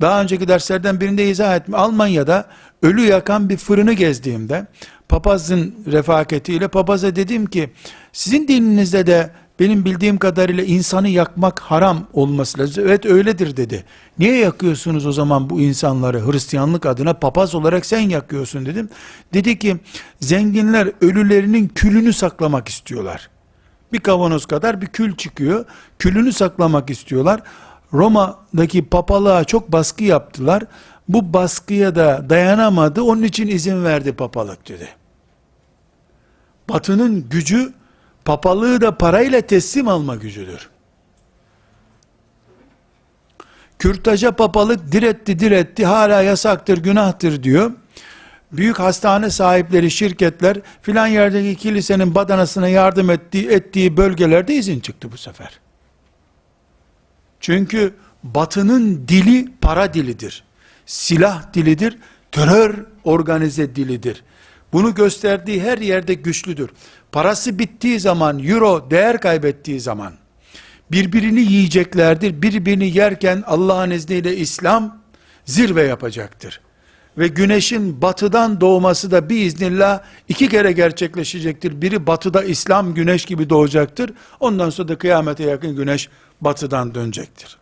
Daha önceki derslerden birinde izah ettim. Almanya'da ölü yakan bir fırını gezdiğimde papazın refakatiyle papaza dedim ki sizin dininizde de benim bildiğim kadarıyla insanı yakmak haram olması lazım. Evet öyledir dedi. Niye yakıyorsunuz o zaman bu insanları Hristiyanlık adına papaz olarak sen yakıyorsun dedim. Dedi ki zenginler ölülerinin külünü saklamak istiyorlar. Bir kavanoz kadar bir kül çıkıyor. Külünü saklamak istiyorlar. Roma'daki papalığa çok baskı yaptılar. Bu baskıya da dayanamadı. Onun için izin verdi papalık dedi. Batının gücü papalığı da parayla teslim alma gücüdür. Kürtaja papalık diretti diretti hala yasaktır günahtır diyor. Büyük hastane sahipleri şirketler filan yerdeki kilisenin badanasına yardım ettiği, ettiği bölgelerde izin çıktı bu sefer. Çünkü batının dili para dilidir. Silah dilidir. Terör organize dilidir. Bunu gösterdiği her yerde güçlüdür. Parası bittiği zaman, euro değer kaybettiği zaman, birbirini yiyeceklerdir. Birbirini yerken Allah'ın izniyle İslam zirve yapacaktır. Ve güneşin batıdan doğması da biiznillah iki kere gerçekleşecektir. Biri batıda İslam güneş gibi doğacaktır. Ondan sonra da kıyamete yakın güneş batıdan dönecektir.